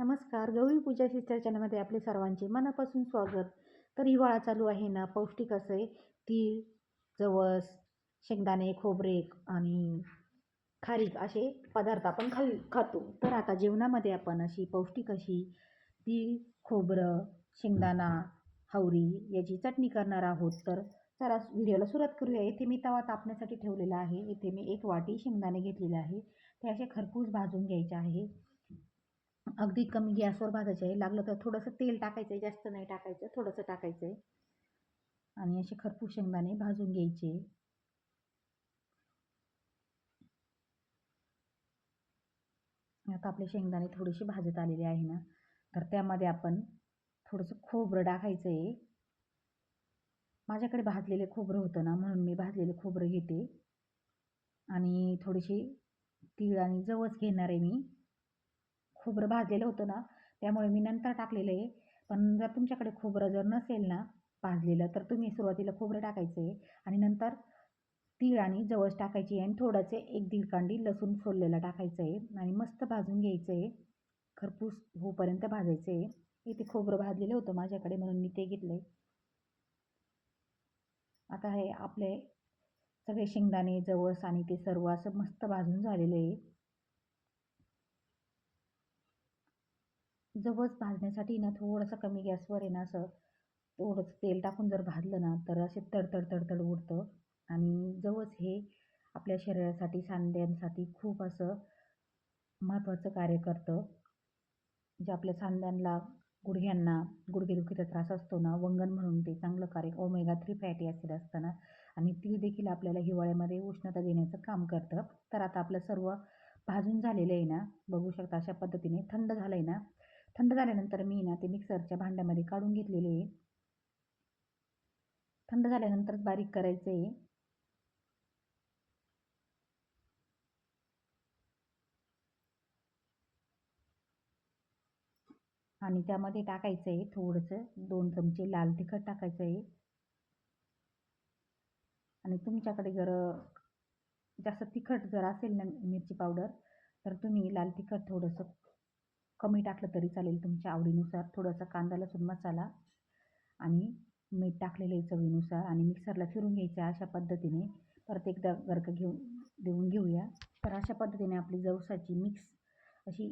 नमस्कार गौरी पूजा सिस्टर चॅनलमध्ये आपले सर्वांचे मनापासून स्वागत. तर हिवाळा चालू आहे ना पौष्टिक असे तीळ जवस शेंगदाणे खोबरे आणि खारीक असे पदार्थ आपण खाल खातो. तर आता जेवणामध्ये आपण अशी पौष्टिक अशी तीळ खोबरं शेंगदाणा हवरी याची चटणी करणार आहोत. तर चला व्हिडिओला सुरुवात करूया. इथे मी तवा तापण्यासाठी ठेवलेला आहे. इथे मी एक वाटी शेंगदाणे घेतलेले आहे. ते असे खरपूस भाजून घ्यायचे आहे. अगदी कमी गॅसवर भाजायचे आहे. लागलं तर थोडंसं तेल टाकायचं आहे जास्त नाही टाकायचं थोडंसं टाकायचं आहे आणि असे खरपूस शेंगदाणे भाजून घ्यायचे. आता आपले शेंगदाणे थोडेसे भाजत आलेले आहे ना तर त्यामध्ये आपण थोडंसं खोबरं टाकायचं आहे माझ्याकडे भाजलेले खोबरं होतं ना म्हणून मी भाजलेले खोबरं घेते. आणि थोडीशी तीळ आणि जवस घेणार आहे मी. खोबरं भाजलेलं होतं ना त्यामुळे मी नंतर टाकलेलं आहे. पण जर तुमच्याकडे खोबरं जर नसेल ना भाजलेलं तर तुम्ही सुरुवातीला खोबरं टाकायचं आहे आणि नंतर तीळ आणि जवस टाकायची आहे आणि थोडंसे एक दीड कांडी लसूण सोललेला टाकायचं आहे आणि मस्त भाजून घ्यायचं आहे. खरपूस होपर्यंत भाजायचं आहे. इथे खोबरं भाजलेलं होतं माझ्याकडे म्हणून मी ते घेतलं आहे आता हे आपले सगळे शेंगदाणे जवस आणि ते सर्व असं मस्त भाजून झालेलं आहे. जवस भाजण्यासाठी ना थोडंसं कमी गॅसवर आहे ना असं थोडंसं तेल टाकून जर भाजलं ना तर असे तडतड तडतड उडतं. आणि जवस हे आपल्या शरीरासाठी सांध्यांसाठी खूप असं महत्त्वाचं कार्य करतं. जे आपल्या सांध्यांना गुडघ्यांना गुडघेदुखीचा त्रास असतो ना वंगण म्हणून ते चांगलं कार्य ओमेगा थ्री फॅटी ॲसिड असतं ना आणि ती देखील आपल्याला हिवाळ्यामध्ये उष्णता देण्याचं काम करतं. तर आता आपलं सर्व भाजून झालेलं आहे ना बघू शकता अशा पद्धतीने थंड झालं आहे ना थंड झाल्यानंतर मी ना ते मिक्सरच्या भांड्यामध्ये काढून घेतलेले. आहे थंड झाल्यानंतरच बारीक करायचं. आहे आणि त्यामध्ये टाकायचं आहे थोडंसं दोन चमचे लाल तिखट टाकायचं आहे आणि तुमच्याकडे जर जास्त तिखट जर असेल ना मिरची पावडर तर तुम्ही लाल तिखट थोडंसं कमी टाकलं तरी चालेल तुमच्या आवडीनुसार. थोडासा कांदा लसूण मसाला आणि मीठ टाकलेलं आहे चवीनुसार आणि मिक्सरला फिरून घ्यायचं अशा पद्धतीने. परत एकदा गर्क घेऊन देऊन घेऊया. तर अशा पद्धतीने आपली जवसाची मिक्स अशी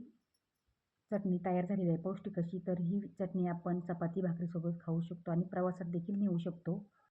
चटणी तयार झालेली आहे. पौष्टिक अशी. तर ही चटणी आपण चपाती भाकरीसोबत खाऊ शकतो आणि प्रवासात देखील नेऊ शकतो.